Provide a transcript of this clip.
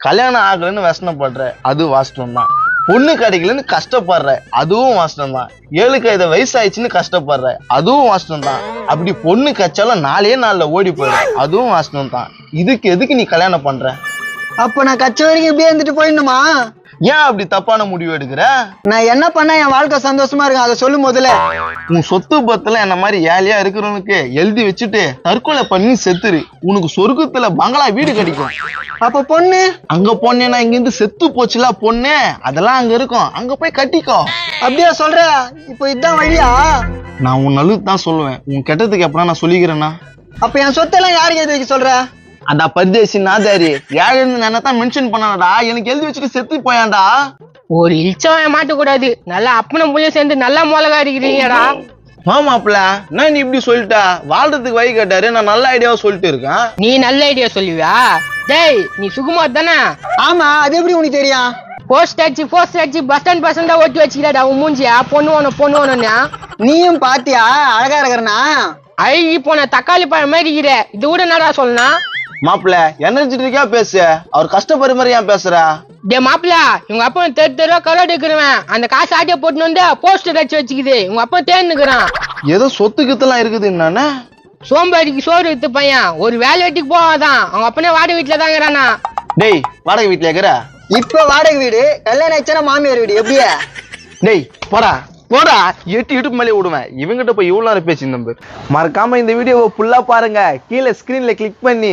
கல்யாணம் ஆகலைன்னு வசனப்படுற அது வாஸ்தவம் தான் பொண்ணு கிடைக்கலன்னு கஷ்டப்படுற அதுவும் வாஸ்தவம் தான் ஏழுக்கு ஐదు வயசு ஆயிடுச்சுன்னு கஷ்டப்படுற அதுவும் வாஸ்தவம் தான் அப்படி பொண்ணு கச்சாலும் நாலே நாளில் ஓடி போயிடும் அதுவும் வாஸ்தவம் தான் இதுக்கு எதுக்கு நீ கல்யாணம் பண்ற? அப்ப நான் கச்ச வரைக்கும் இப்படியே இருந்துட்டு போயிடணுமா? ஏன் அப்படி தப்பான முடிவு எடுக்கிற? நான் என்ன பண்ணா என் வாழ்க்கை சந்தோஷமா இருக்கும்? அதை சொல்லு முதல்ல உன் சொத்து பத்துல என்ன மாதிரி ஏழையா இருக்கிறவனுக்கு எழுதி வச்சுட்டு தற்கொலை பண்ணி செத்துரு. உனக்கு சொர்க்கத்துல பங்களா வீடு கிடைக்கும். அப்ப பொண்ணு? அங்க பொண்ணேனா இங்க இருந்து செத்து போச்சுல பொண்ணு? அதெல்லாம் அங்க இருக்கும். அங்க போய் கட்டிக்கோ. அப்படியா சொல்ற? இப்போ இதான் வழியா? நான் உன் நல்லது தான் சொல்லுவேன். உன் கெட்டதுக்கு எப்படா நான் சொல்லிக்கிறேன்னா? அப்ப என் சொத்தெல்லாம் யாருக்கு எழுதி வைக்க சொல்ற? அடா பரதேசி நாதாரி ஏழைன்னு நான் தான் மென்ஷன் பண்ணாடா எனக்கு எழுதி வச்சுட்டு செத்து போயாண்டா ஒரு இல்ச்சவன் மாட்டக்கூடாது. நல்லா அப்பன புள்ளிய சேர்ந்து நல்லா மிளகா அடிக்கிறீங்கடா. மாமாப்ல நான் நீ இப்படி சொல்லிட்டா? வாழ்றதுக்கு வழி கேட்டாரு நான் நல்ல ஐடியாவா சொல்லிட்டு இருக்கேன். நீ நல்ல ஐடியா சொல்லுவியா? டேய் நீ சுகுமார் தானே? ஆமா அது எப்படி உனக்கு தெரியும்? போஸ்ட் அடிச்சு போஸ்ட் அடிச்சு பஸ் ஸ்டாண்ட் பஸ் ஸ்டாண்டா ஓட்டி வச்சுக்கிறாடா உன் மூஞ்சியா. பொண்ணு ஒண்ணு பொண்ணு ஒண்ணுன்னா நீயும் பாத்தியா? அழகா இருக்கிறனா? அழுகி போன தக்காளி பழம் மாதிரி இருக்கிற இது கூட என்னடா சொல்லணும்? மாப்பிள்ள எனர்ஜெட்டிக்கா பேசு. அவர் கஷ்டப்படுற மாதிரி ஏன் பேசுற? டே மாப்பிள உங்க அப்பா தெரு தெருவா கரோடு இருக்கிறவன் அந்த காசு ஆட்டிய போட்டுன்னு வந்து போஸ்டர் அடிச்சு வச்சுக்குது. உங்க அப்பா தேர்ந்துக்கிறான். ஏதோ சொத்து கித்தெல்லாம் இருக்குது என்னன்னு? சோம்பேறிக்கு சோறு வித்து பையன். ஒரு வேலை வெட்டிக்கு போவாதான். அவங்க அப்பனே வாடகை வீட்டுல தாங்கிறானா டேய் வாடகை வீட்டுல இருக்கிற? இப்ப வாடகை வீடு கல்யாணம் ஆயிடுச்சுன்னா மாமியார் வீடு எப்படியா? டேய் போடா போடா. எட்டு இடுப்பு மேலே விடுவேன் இவங்கிட்ட போய் இவ்வளோ நேரம் பேசி நம்பர் மறக்காம இந்த வீடியோவை ஃபுல்லா பாருங்க. கீழே ஸ்கிரீன்ல கிளிக் பண்ணி.